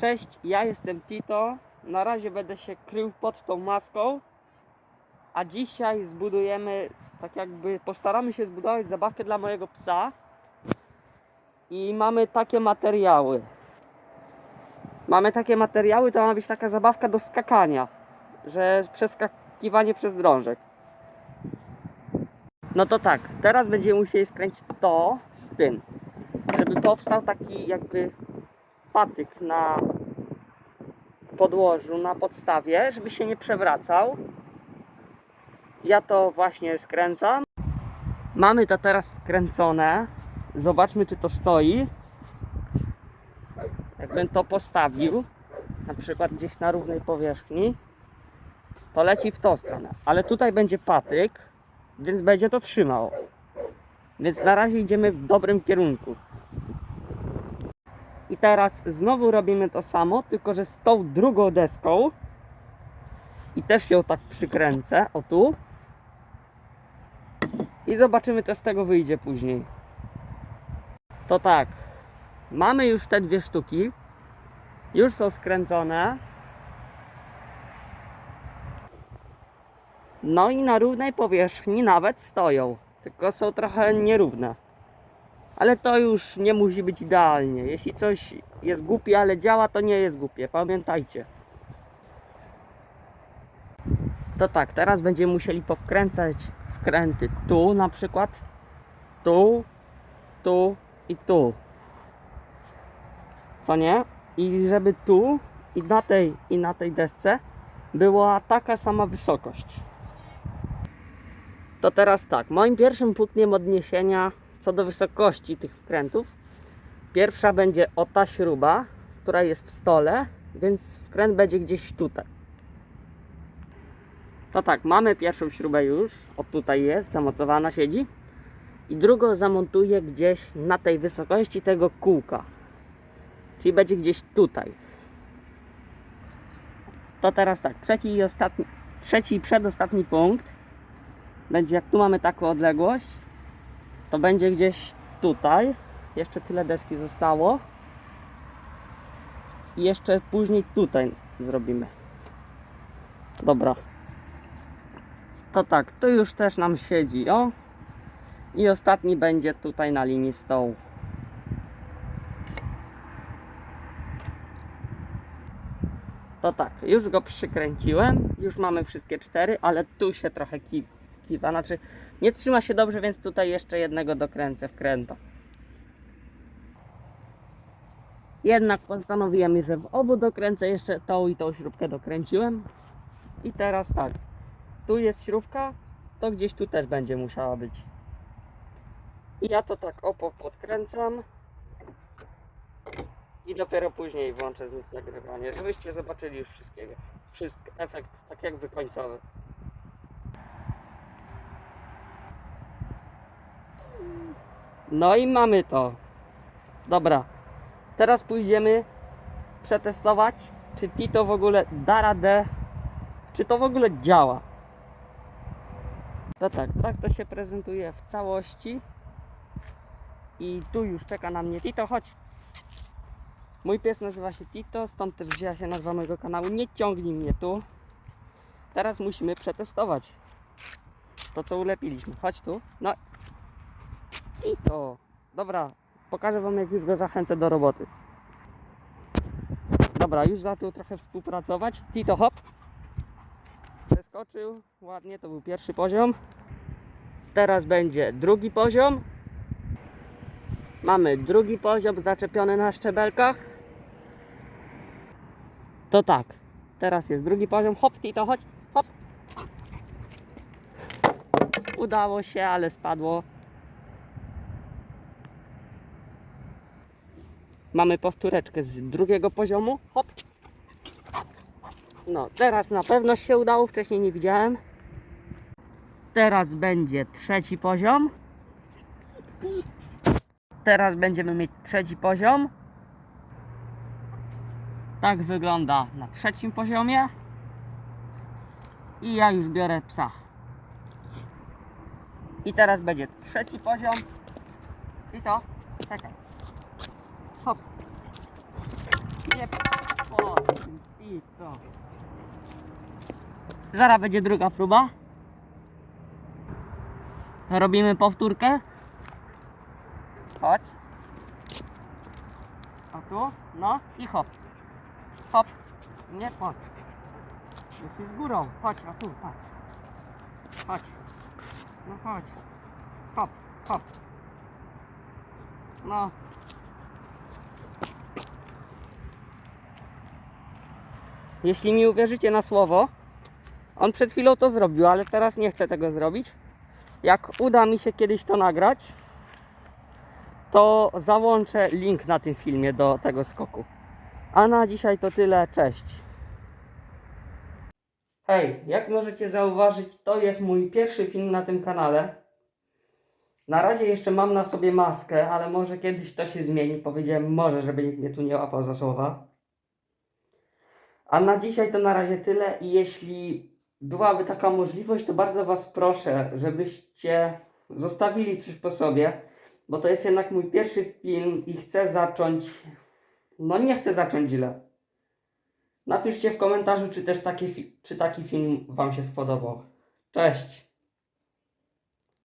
Cześć, ja jestem Tito. Na razie będę się krył pod tą maską. A dzisiaj zbudujemy, tak jakby postaramy się zbudować zabawkę dla mojego psa. I mamy takie materiały. Mamy takie materiały, to ma być taka zabawka do skakania. Że przeskakiwanie przez drążek. No to tak, teraz będziemy musieli skręcić to z tym. Żeby powstał taki jakby patyk na podłożu, na podstawie, żeby się nie przewracał. Ja to właśnie skręcam. Mamy to teraz skręcone. Zobaczmy, czy to stoi. Jakbym to postawił, na przykład gdzieś na równej powierzchni, to leci w tą stronę. Ale tutaj będzie patyk, więc będzie to trzymało. Więc na razie idziemy w dobrym kierunku. I teraz znowu robimy to samo, tylko że z tą drugą deską. I też ją tak przykręcę, o tu. I zobaczymy, co z tego wyjdzie później. To tak. Mamy już te dwie sztuki. Już są skręcone. No i na równej powierzchni nawet stoją. Tylko są trochę nierówne. Ale to już nie musi być idealnie. Jeśli coś jest głupie, ale działa, to nie jest głupie. Pamiętajcie. To tak, teraz będziemy musieli powkręcać wkręty tu na przykład, tu, tu i tu. Co nie? I żeby tu i na tej i na tej desce była taka sama wysokość. To teraz tak, moim pierwszym punktem odniesienia co do wysokości tych wkrętów. Pierwsza będzie o ta śruba, która jest w stole, więc wkręt będzie gdzieś tutaj. To tak, mamy pierwszą śrubę już, o tutaj jest, zamocowana siedzi. I drugą zamontuję gdzieś na tej wysokości tego kółka. Czyli będzie gdzieś tutaj. To teraz tak, trzeci i ostatni, trzeci i przedostatni punkt będzie jak tu mamy taką odległość, to będzie gdzieś tutaj. Jeszcze tyle deski zostało. I jeszcze później tutaj zrobimy. Dobra. To tak, tu już też nam siedzi, o. I ostatni będzie tutaj na linii stołu. To tak, już go przykręciłem. Już mamy wszystkie cztery, ale tu się trochę ki kiwa. Znaczy, nie trzyma się dobrze, więc tutaj jeszcze jednego dokręcę wkręta. Jednak postanowiłem, że w obu dokręcę jeszcze tą i tą śrubkę dokręciłem. I teraz tak, tu jest śrubka, to gdzieś tu też będzie musiała być. I ja to tak opo podkręcam. I dopiero później włączę z nich nagrywanie, żebyście zobaczyli już wszystkiego. Wszystko, efekt tak jakby końcowy. No i mamy to. Dobra. Teraz pójdziemy przetestować, czy Tito w ogóle da radę, czy to w ogóle działa. No tak, tak to się prezentuje w całości. I tu już czeka na mnie Tito, chodź. Mój pies nazywa się Tito, stąd też wzięła się nazwa mojego kanału. Nie ciągnij mnie tu. Teraz musimy przetestować to, co ulepiliśmy. Chodź tu. No Tito. Dobra, pokażę Wam, jak już go zachęcę do roboty. Dobra, już zaczął trochę współpracować. Tito, hop. Przeskoczył. Ładnie, to był pierwszy poziom. Teraz będzie drugi poziom. Mamy drugi poziom zaczepiony na szczebelkach. To tak. Teraz jest drugi poziom. Hop, Tito, chodź. Hop. Udało się, ale spadło. Mamy powtóreczkę z drugiego poziomu. Hop. No, teraz na pewno się udało, wcześniej nie widziałem. Teraz będzie trzeci poziom. Teraz będziemy mieć trzeci poziom. Tak wygląda na trzecim poziomie. I ja już biorę psa. I teraz będzie trzeci poziom. I to, czekaj. Hop. Nie. I to. Zaraz będzie druga próba. Robimy powtórkę. Chodź. A tu? No i hop. Hop. Nie, chodź. Musisz górą. Chodź, a tu, patrz. Chodź. No chodź. Hop, hop. No. Jeśli mi uwierzycie na słowo, on przed chwilą to zrobił, ale teraz nie chcę tego zrobić. Jak uda mi się kiedyś to nagrać, to załączę link na tym filmie do tego skoku. A na dzisiaj to tyle, cześć. Hej, jak możecie zauważyć, to jest mój pierwszy film na tym kanale. Na razie jeszcze mam na sobie maskę, ale może kiedyś to się zmieni. Powiedziałem może, żeby nikt mnie tu nie łapał za słowa. A na dzisiaj to na razie tyle i jeśli byłaby taka możliwość, to bardzo Was proszę, żebyście zostawili coś po sobie, bo to jest jednak mój pierwszy film i chcę zacząć, no nie chcę zacząć źle. Napiszcie w komentarzu, czy też taki, czy taki film Wam się spodobał. Cześć!